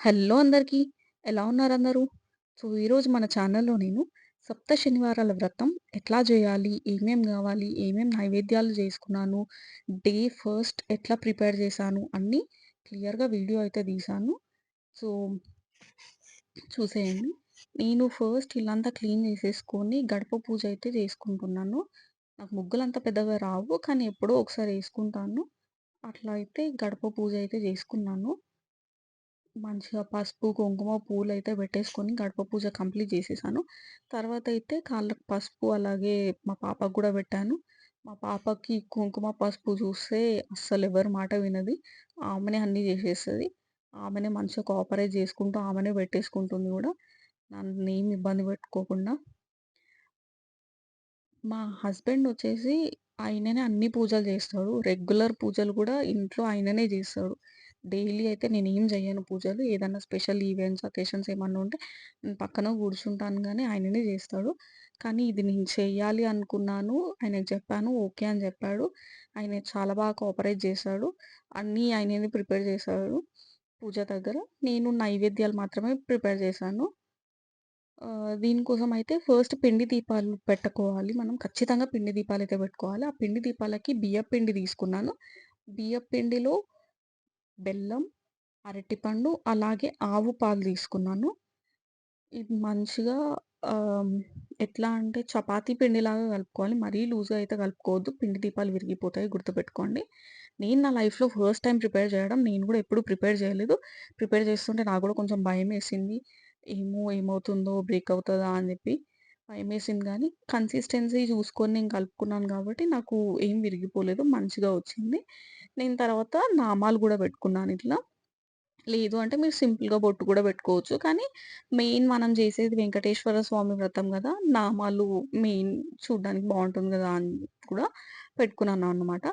Hello అందరికీ. ఎలా ఉన్నారు అందరూ సో, ఈరోజు మన ఛానల్‌లో నేను సప్త శనివారాల వ్రతం ఎట్లా చేయాలి ఏమేం కావాలి ఏమేం నైవేద్యాలు చేసుకున్నాను డే ఫస్ట్ ఎట్లా ప్రిపేర్ చేశాను? అన్నీ క్లియర్‌గా వీడియో అయితే తీశాను. సో, చూసేయండి. నేను ఫస్ట్ ఇల్లంతా క్లీన్ చేసేసుకొని గడప పూజ అయితే చేసుకుంటున్నాను. నాకు ముగ్గులంత పెద్దగా రావు. కానీ ఎప్పుడో ఒకసారి వేసుకుంటాను అట్లా అయితే గడప పూజ అయితే చేసుకున్నాను. మంచిగా పసుపు, కుంకుమ, పూలు అయితే పెట్టేసుకొని గడప పూజ కంప్లీట్ చేసేసాను. తర్వాత అయితే కాళ్ళకు పసుపు అలాగే మా పాపకు కూడా పెట్టాను. మా పాపకి కుంకుమ, పసుపు చూస్తే అస్సలు ఎవరి మాట వినది. ఆమెనే అన్నీ చేసేస్తుంది ఆమెనే మంచిగా కోఆపరేట్ చేసుకుంటూ ఆమెనే పెట్టేసుకుంటుంది కూడా నన్ను ఏమి ఇబ్బంది పెట్టుకోకుండా. మా హస్బెండ్ వచ్చేసి ఆయననే అన్ని పూజలు చేస్తాడు. రెగ్యులర్ పూజలు కూడా ఇంట్లో ఆయననే చేస్తాడు. డైలీ అయితే నేను ఏం చేయను పూజలు. ఏదన్నా స్పెషల్ ఈవెంట్స్, అకేషన్స్ ఏమన్నా ఉంటే నేను పక్కన కూర్చుంటాను కానీ ఆయననే చేస్తాడు కానీ ఇది నేను చేయాలి అనుకున్నాను. ఆయనకి చెప్పాను. ఓకే అని చెప్పాడు ఆయన చాలా బాగా కోఆపరేట్ చేశాడు. అన్నీ ఆయననే ప్రిపేర్ చేశాడు పూజ దగ్గర. నేను నైవేద్యాలు మాత్రమే ప్రిపేర్ చేశాను. దీనికోసం అయితే ఫస్ట్ పిండి దీపాలు పెట్టుకోవాలి. మనం ఖచ్చితంగా పిండి దీపాలు అయితే పెట్టుకోవాలి. ఆ పిండి దీపాలకి బియ్య పిండి తీసుకున్నాను. బియ్యపు పిండిలో బెల్లం, అరటిపండు అలాగే ఆవు పాలు తీసుకున్నాను. ఇది మంచిగా ఎట్లా అంటే చపాతీ పిండిలాగా కలుపుకోవాలి. మరీ లూజ్‌గా అయితే కలుపుకోవద్దు. పిండి దీపాలు విరిగిపోతాయి గుర్తుపెట్టుకోండి. నేను నా లైఫ్‌లో ఫస్ట్ టైం ప్రిపేర్ చేయడం. నేను కూడా ఎప్పుడు ప్రిపేర్ చేయలేదు. ప్రిపేర్ చేస్తుంటే నాకు కూడా కొంచెం భయం వేసింది ఏమో ఏమవుతుందో బ్రేక్ అవుతుందా అని జెప్పి వేసింది కానీ కన్సిస్టెన్సీ చూసుకొని నేను కలుపుకున్నాను కాబట్టి నాకు ఏం విరిగిపోలేదు. మంచిగా వచ్చింది. నేను తర్వాత నామాలు కూడా పెట్టుకున్నాను ఇట్లా. లేదు అంటే మీరు సింపుల్‌గా బొట్టు కూడా పెట్టుకోవచ్చు. కానీ మెయిన్ మనం చేసేది వెంకటేశ్వర స్వామి వ్రతం కదా నామాలు మెయిన్ చూడడానికి బాగుంటుంది కదా అని కూడా పెట్టుకున్నాను అనమాట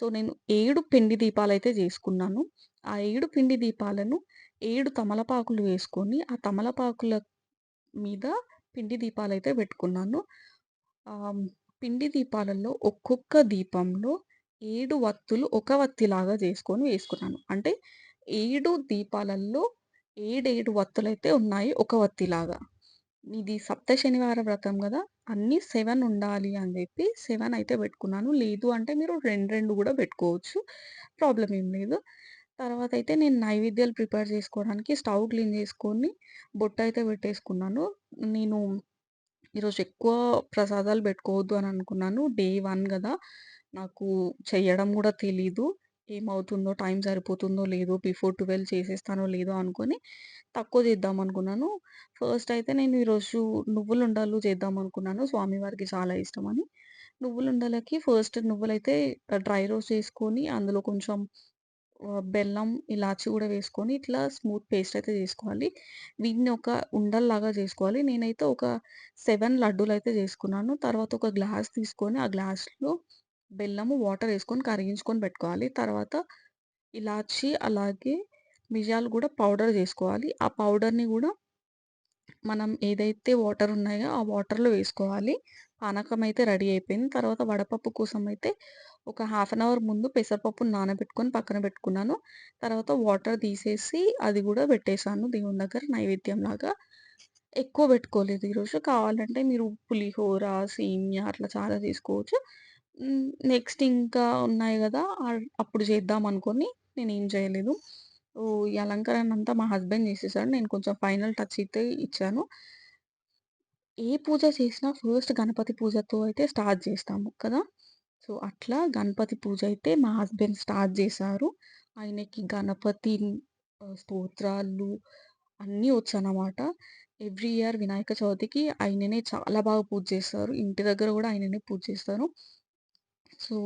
సో, నేను ఏడు పిండి దీపాలు అయితే చేసుకున్నాను. ఆ ఏడు పిండి దీపాలను ఏడు తమలపాకులు వేసుకొని, ఆ తమలపాకుల మీద పిండి దీపాలు అయితే పెట్టుకున్నాను. పిండి దీపాలలో ఒక్కొక్క దీపంలో ఏడు వత్తులు ఒక వత్తిలాగా చేసుకొని వేసుకున్నాను. అంటే ఏడు దీపాలలో ఏడేడు వత్తులు అయితే ఉన్నాయి ఒక వత్తిలాగా. ఇది సప్త శనివార వ్రతం కదా అన్నీ సెవెన్ ఉండాలి అని చెప్పి సెవెన్ అయితే పెట్టుకున్నాను. లేదు అంటే మీరు రెండు రెండు కూడా పెట్టుకోవచ్చు. ప్రాబ్లం ఏం లేదు. తర్వాత అయితే నేను నైవేద్యాలు ప్రిపేర్ చేసుకోవడానికి స్టవ్ క్లీన్ చేసుకొని బొట్టయితే పెట్టేసుకున్నాను. నేను ఈరోజు ఎక్కువ ప్రసాదాలు పెట్టుకోవద్దు అని అనుకున్నాను. డే వన్ కదా నాకు చేయడం కూడా తెలీదు. ఏమవుతుందో, టైం సరిపోతుందో లేదో, బిఫోర్ 12 చేసేస్తానో లేదో అనుకొని తక్కువ చేద్దాం అనుకున్నాను. ఫస్ట్ అయితే నేను ఈరోజు నువ్వులుండలు చేద్దాం అనుకున్నాను. స్వామివారికి చాలా ఇష్టమని. నువ్వులుండలకి ఫస్ట్ నువ్వులైతే డ్రై రోస్ట్ చేసుకొని అందులో కొంచెం బెల్లం, ఇలాచి కూడా వేసుకొని ఇట్లా స్మూత్ పేస్ట్ అయితే చేసుకోవాలి. వీటిని ఒక ఉండల్లాగా చేసుకోవాలి. నేనైతే ఒక సెవెన్ లడ్డూలు అయితే చేసుకున్నాను. తర్వాత ఒక గ్లాస్ తీసుకొని ఆ గ్లాస్‌లో బెల్లము, వాటర్ వేసుకొని కరిగించుకొని పెట్టుకోవాలి. తర్వాత ఇలాచి అలాగే మిరియాలు కూడా పౌడర్ చేసుకోవాలి ఆ పౌడర్‌ని కూడా మనం ఏదైతే వాటర్ ఉన్నాయో ఆ వాటర్‌లో వేసుకోవాలి. పానకం అయితే రెడీ అయిపోయింది. తర్వాత వడపప్పు కోసం అయితే ఒక హాఫ్ అన్ అవర్ ముందు పెసరపప్పు నానబెట్టుకొని పక్కన పెట్టుకున్నాను. తర్వాత వాటర్ తీసేసి అది కూడా పెట్టేశాను దేవుని దగ్గర నైవేద్యం లాగా ఎక్కువ పెట్టుకోలేదు ఈరోజు. కావాలంటే మీరు పులిహోర, సేమియా అట్లా చాలా చేసుకోవచ్చు. నెక్స్ట్ ఇంకా ఉన్నాయి కదా అప్పుడు చేద్దాం అనుకొని నేను ఏం చేయలేదు. ఈ అలంకరణ అంతా మా హస్బెండ్ చేసేసాడు. నేను కొంచెం ఫైనల్ టచ్ అయితే ఇచ్చాను. ఏ పూజ చేసినా ఫస్ట్ గణపతి పూజతో అయితే స్టార్ట్ చేస్తాము కదా! సో, అట్లా గణపతి పూజ అయితే మా హస్బెండ్ స్టార్ట్ చేశారు. ఆయనకి గణపతి స్తోత్రాలు అన్నీ వచ్చనమాట. ఎవ్రీ ఇయర్ వినాయక చవితికి ఆయననే చాలా బాగా పూజ చేస్తారు. ఇంటి దగ్గర కూడా ఆయననే పూజ చేస్తారు. సో,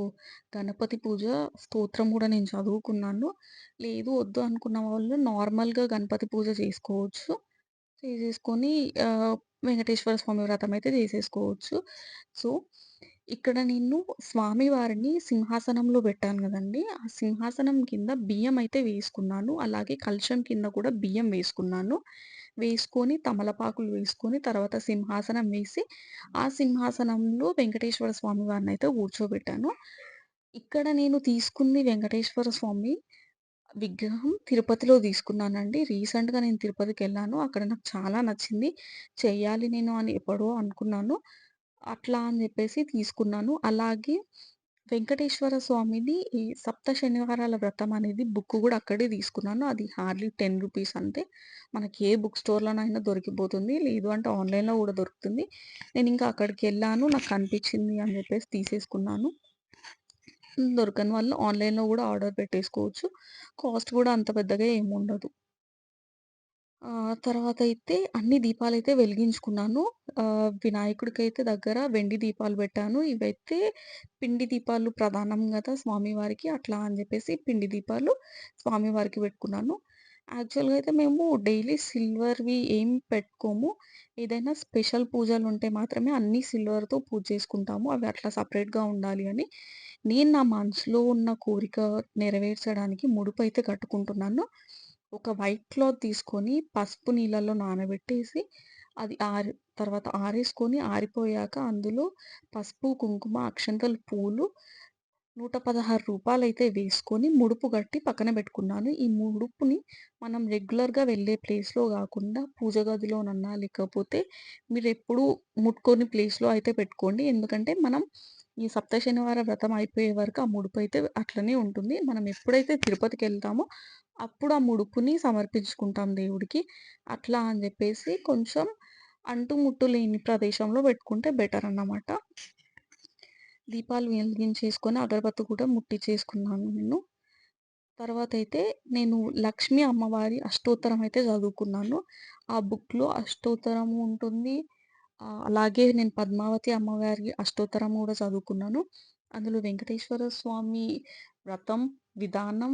గణపతి పూజ స్తోత్రం కూడా నేను చదువుకున్నాను. లేదు వద్దు అనుకున్న వాళ్ళు నార్మల్‌గా గణపతి పూజ చేసుకోవచ్చు. చేసేసుకొని వెంకటేశ్వర స్వామి వ్రతం అయితే చేసేసుకోవచ్చు. సో, ఇక్కడ నేను స్వామివారిని సింహాసనంలో పెట్టాను కదండి ఆ సింహాసనం కింద బియ్యం అయితే వేసుకున్నాను. అలాగే కలశం కింద కూడా బియ్యం వేసుకున్నాను. వేసుకొని తమలపాకులు వేసుకొని తర్వాత సింహాసనం వేసి, ఆ సింహాసనంలో వెంకటేశ్వర స్వామి వారినైతే కూర్చోబెట్టాను. ఇక్కడ నేను తీసుకుంది వెంకటేశ్వర స్వామి విగ్రహం తిరుపతిలో తీసుకున్నానండి. రీసెంట్‌గా నేను తిరుపతికెళ్ళాను. అక్కడ నాకు చాలా నచ్చింది. చేయాలి నేను అని ఎప్పుడో అనుకున్నాను. అట్లా అని చెప్పేసి తీసుకున్నాను. అలాగే వెంకటేశ్వర స్వామిది ఈ సప్త శనివారాల వ్రతం అనేది బుక్ కూడా అక్కడే తీసుకున్నాను. అది హార్డ్‌లీ టెన్ రూపీస్ అంతే. మనకి ఏ బుక్ స్టోర్‌లోనైనా దొరికిపోతుంది. లేదు అంటే ఆన్‌లైన్‌లో కూడా దొరుకుతుంది. నేను ఇంకా అక్కడికి వెళ్ళాను నాకు కనిపించింది అని చెప్పేసి తీసేసుకున్నాను. దొరకని వాళ్ళు ఆన్‌లైన్‌లో కూడా ఆర్డర్ పెట్టేసుకోవచ్చు. కాస్ట్ కూడా అంత పెద్దగా ఏముండదు. ఆహ్, తర్వాతయితే అన్ని దీపాలైతే వెలిగించుకున్నాను. ఆహ్, వినాయకుడికైతే దగ్గర వెండి దీపాలు పెట్టాను. ఇవైతే పిండి దీపాలు ప్రధానం గదా స్వామివారికి. అట్లా అని జెప్పేసి పిండి దీపాలు స్వామివారికి పెట్టుకున్నాను. యాక్చువల్‌గా అయితే మేము డైలీ సిల్వర్‌వి ఏం పెట్టుకోము. ఏదైనా స్పెషల్ పూజలుంటే మాత్రమే అన్నీ సిల్వర్‌తో పూజ చేసుకుంటాము. అవి అట్లా సెపరేట్‌గా ఉండాలి అని. నేను నా మనసులో ఉన్న కోరిక నెరవేర్చడానికి ముడుపైతే కట్టుకుంటున్నాను. ఒక వైట్ క్లాత్ తీసుకొని పసుపు నీళ్ళలో నానబెట్టేసి అది ఆరి తర్వాత ఆరేసుకొని ఆరిపోయాక అందులో పసుపు, కుంకుమ, అక్షంతలు, పూలు నూట పదహారు రూపాయలు అయితే వేసుకొని ముడుపు కట్టి పక్కన పెట్టుకున్నాను. ఈ ముడుపుని మనం రెగ్యులర్‌గా వెళ్ళే ప్లేస్‌లో కాకుండా పూజ గదిలోనన్నా లేకపోతే మీరు ఎప్పుడు ముట్టుకొని ప్లేస్‌లో అయితే పెట్టుకోండి. ఎందుకంటే మనం ఈ సప్త శనివార వ్రతం అయిపోయే వరకు ఆ ముడుపు అయితే అట్లనే ఉంటుంది. మనం ఎప్పుడైతే తిరుపతికి వెళ్తామో అప్పుడు ఆ ముడుపుని సమర్పించుకుంటాం దేవుడికి. అట్లా అని చెప్పేసి కొంచెం అంటుముట్టు లేని ప్రదేశంలో పెట్టుకుంటే బెటర్ అన్నమాట. దీపాలు వెలిగించేసుకొని అగరబత్తి కూడా ముట్టి చేసుకున్నాను నేను. తర్వాత అయితే నేను లక్ష్మీ అమ్మవారి అష్టోత్తరం అయితే చదువుకున్నాను. ఆ బుక్‌లో అష్టోత్తరము ఉంటుంది. అలాగే నేను పద్మావతి అమ్మవారి అష్టోత్తరం కూడా చదువుకున్నాను. అందులో వెంకటేశ్వర స్వామి వ్రతం, విధానం,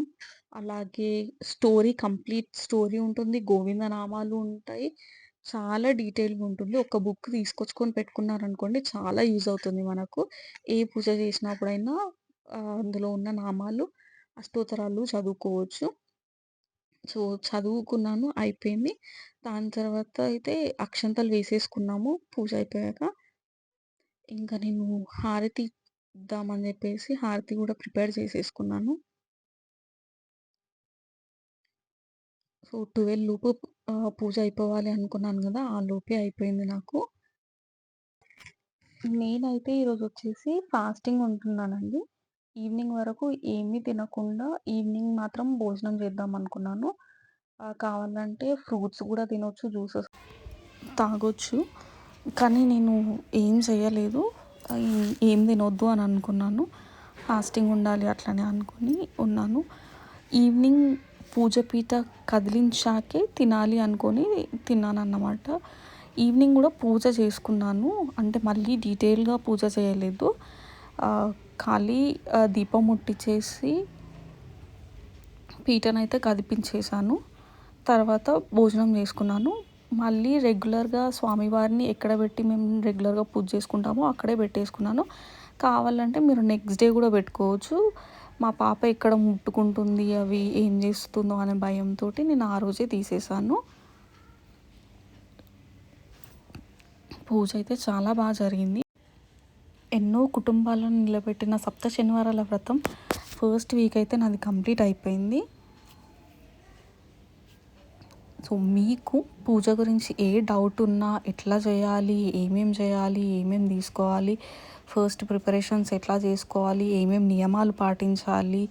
అలాగే స్టోరీ కంప్లీట్ స్టోరీ ఉంటుంది. గోవింద నామాలు ఉంటాయి. చాలా డీటెయిల్‌గా ఉంటుంది. ఒక బుక్ తీసుకొచ్చుకొని పెట్టుకున్నారనుకోండి చాలా యూజ్ అవుతుంది మనకు. ఏ పూజ చేసినప్పుడైనా అందులో ఉన్న నామాలు, అష్టోత్తరాలు చదువుకోవచ్చు. సో, చదువుకున్నాను. అయిపోయింది. దాని తర్వాత అయితే అక్షంతలు వేసేసుకున్నాము పూజ అయిపోయాక. ఇంకా నేను హారతి ఇద్దామని చెప్పేసి హారతి కూడా ప్రిపేర్ చేసేసుకున్నాను. సో, 12 లోపు పూజ అయిపోవాలి అనుకున్నాను కదా ఆ లోపే అయిపోయింది నాకు. నేనైతే ఈరోజొచ్చేసి ఫాస్టింగ్ ఉంటున్నానండి. ఈవినింగ్ వరకు ఏమీ తినకుండా ఈవినింగ్ మాత్రం భోజనం చేద్దాం అనుకున్నాను. కావాలంటే ఫ్రూట్స్ కూడా తినొచ్చు, జ్యూసెస్ తాగొచ్చు. కానీ నేను ఏం చేయలేదు. ఏం తినొద్దు అని అనుకున్నాను. ఫాస్టింగ్ ఉండాలి అట్లనే అనుకుని ఉన్నాను. ఈవినింగ్ పూజ పీట కదిలించాకే తినాలి అనుకొని తిన్నాను అన్నమాట ఈవినింగ్ కూడా పూజ చేసుకున్నాను. అంటే మళ్ళీ డీటెయిల్‌గా పూజ చేయలేదు. ఖాళీ దీపం ముట్టిచ్చేసి పీటనైతే కదిపించేసాను. తర్వాత భోజనం చేసుకున్నాను. మళ్ళీ రెగ్యులర్‌గా స్వామివారిని ఎక్కడ పెట్టి మేము రెగ్యులర్‌గా పూజ చేసుకుంటామో అక్కడే పెట్టేసుకున్నాను. కావాలంటే మీరు నెక్స్ట్ డే కూడా పెట్టుకోవచ్చు. మా పాప ఎక్కడ ముట్టుకుంటుంది, అవి ఏం చేస్తుందో అనే భయంతో నేను ఆ రోజే తీసేసాను. పూజ అయితే చాలా బాగా జరిగింది. ఎన్నో కుటుంబాలను నిలబెట్టిన సప్త శనివారాల వ్రతం ఫస్ట్ వీక్ అయితే నాది కంప్లీట్ అయిపోయింది. సో, మీకు పూజ గురించి ఏ డౌట్ ఉన్నా ఎట్లా చేయాలి, ఏమేం చేయాలి, ఏమేం తీసుకోవాలి, ఫస్ట్ ప్రిపరేషన్స్ ఎట్లా చేసుకోవాలి, ఏమేం నియమాలు పాటించాలి,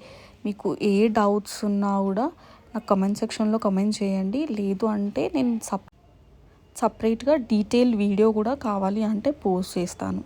మీకు ఏ డౌట్స్ ఉన్నా కూడా నాకు కమెంట్ సెక్షన్‌లో కమెంట్ చేయండి. లేదు అంటే నేను సప్ సపరేట్‌గా డీటెయిల్ వీడియో కూడా కావాలి అంటే పోస్ట్ చేస్తాను.